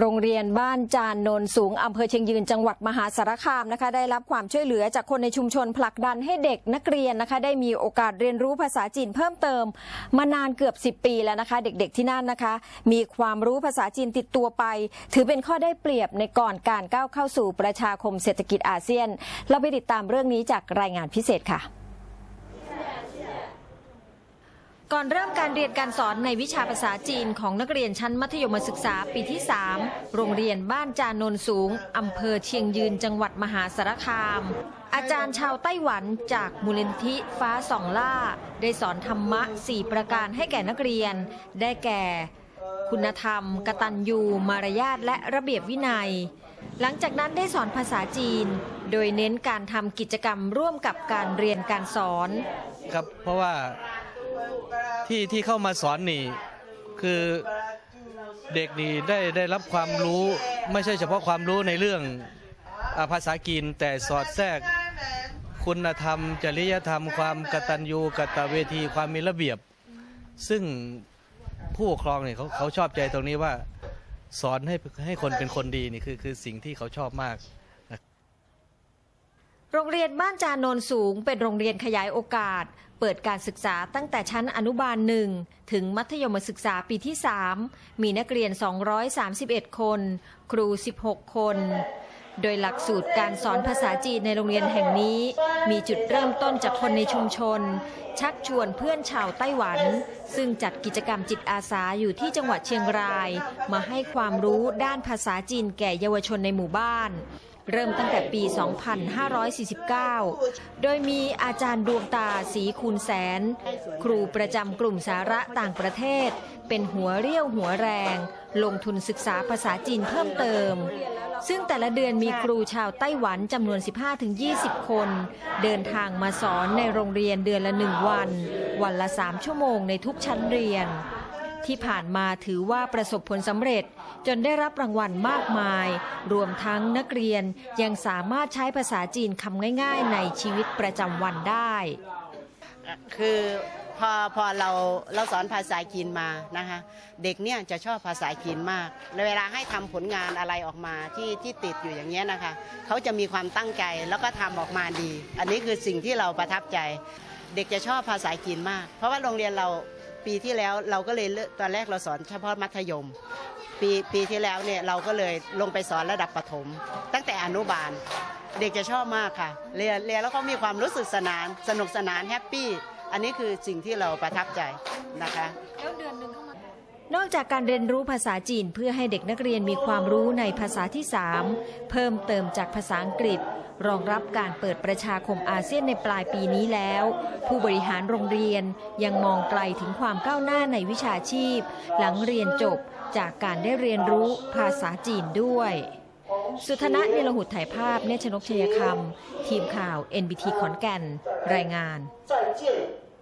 โรงเรียนบ้านจานโนนสูงอำเภอเชียงยืนจังหวัดมหาสารคามนะคะ ได้รับความช่วยเหลือจากคนในชุมชนผลักดันให้เด็กนักเรียนนะคะ ได้มีโอกาสเรียนรู้ภาษาจีนเพิ่มเติม มานานเกือบ 10 ปีแล้วนะคะ เด็กๆที่นั่นนะคะ มีความรู้ภาษาจีนติดตัวไป ถือเป็นข้อได้เปรียบในก่อนการก้าวเข้าสู่ประชาคมเศรษฐกิจอาเซียน เราไปติดตามเรื่องนี้จากรายงานพิเศษค่ะ ก่อนเริ่มการเรียนการสอนในวิชาภาษาจีนของนักเรียนชั้นมัธยมศึกษาปีที่ 3 โรงเรียนบ้านจานนสูง อำเภอเชียงยืนจังหวัดมหาสารคาม อาจารย์ชาวไต้หวันจากมูลนิธิฟ้าสองล่า ได้สอนธรรมะ 4 ประการให้แก่นักเรียน ได้แก่ คุณธรรม กตัญญู มารยาทและระเบียบวินัย หลังจากนั้นได้สอนภาษาจีน โดยเน้นการทำกิจกรรมร่วมกับการเรียนการสอน ครับเพราะว่า ที่ที่เข้ามาสอนนี่คือเด็กนี่ได้ได้รับความรู้ไม่ใช่เฉพาะความรู้ในเรื่องภาษาจีนแต่สอดแทรกคุณธรรม จริยธรรม ความกตัญญูกตเวทีความมีระเบียบ ซึ่งผู้ปกครองเนี่ยเขาเขาชอบใจตรงนี้ว่า สอนให้ให้คนเป็นคนดีนี่คือคือสิ่งที่เขาชอบมาก โรงเรียนบ้านจานนนสูงเป็นโรงเรียนขยายโอกาส เปิดการศึกษาตั้งแต่ชั้นอนุบาลหนึ่งถึงมัธยมศึกษาปีที่ 3 มีนักเรียน 231 คน ครู 16 คน โดยหลักสูตรการสอนภาษาจีนในโรงเรียนแห่งนี้ มีจุดเริ่มต้นจากคนในชุมชน ชักชวนเพื่อนชาวไต้หวัน ซึ่งจัดกิจกรรมจิตอาสาอยู่ที่จังหวัดเชียงราย มาให้ความรู้ด้านภาษาจีนแก่เยาวชนในหมู่บ้าน เริ่มตั้งแต่ปี 2549 โดยมีอาจารย์ดวงตาสีคูณแสน ครูประจำกลุ่มสาระต่างประเทศ เป็นหัวเรี่ยวหัวแรง ลงทุนศึกษาภาษาจีนเพิ่มเติม ซึ่งแต่ละเดือนมีครูชาวไต้หวันจำนวน 15-20 คน เดินทางมาสอนในโรงเรียนเดือนละหนึ่งวัน วันละ 3 ชั่วโมงในทุกชั้นเรียน ที่ผ่านมาถือว่าประสบผลสำเร็จ จนได้รับรางวัลมากมาย รวมทั้งนักเรียนยังสามารถใช้ภาษาจีนคำง่าย ๆ ในชีวิตประจำวันได้ คือพอพอเราเราสอนภาษาจีนมานะคะเด็กเนี่ยจะชอบภาษาจีนมากในเวลาให้ทำผลงานอะไรออกมาที่ที่ติดอยู่อย่างเงี้ยนะคะเขาจะมีความตั้งใจแล้วก็ทำออกมาดี อันนี้คือสิ่งที่เราประทับใจ เด็กจะชอบภาษาจีนมาก เพราะว่าโรงเรียนเรา ปีที่แล้วเราก็เลยตอนแรกเราสอนเฉพาะมัธยม ปีปีที่แล้วเนี่ยเราก็เลยลงไปสอนระดับประถม ตั้งแต่อนุบาล เด็กจะชอบมากค่ะเรียนเรียนแล้วเขามีความรู้สึกสนาน สนุกสนานแฮปปี้อันนี้คือสิ่งที่เราประทับใจนะคะนอกจากการเรียนรู้ภาษาจีนเพื่อให้เด็กนักเรียนมีความรู้ในภาษาที่ 3 เพิ่มเติมจากภาษาอังกฤษ รองรับการเปิดประชาคมอาเซียนในปลายปีนี้แล้ว ผู้บริหารโรงเรียนยังมองไกลถึงความก้าวหน้าในวิชาชีพ หลังเรียนจบจากการได้เรียนรู้ภาษาจีนด้วย สุธนะเนลหุดถ่ายภาพเนชนกชัยคำทีมข่าว NBT ขอนแก่น รายงาน再见。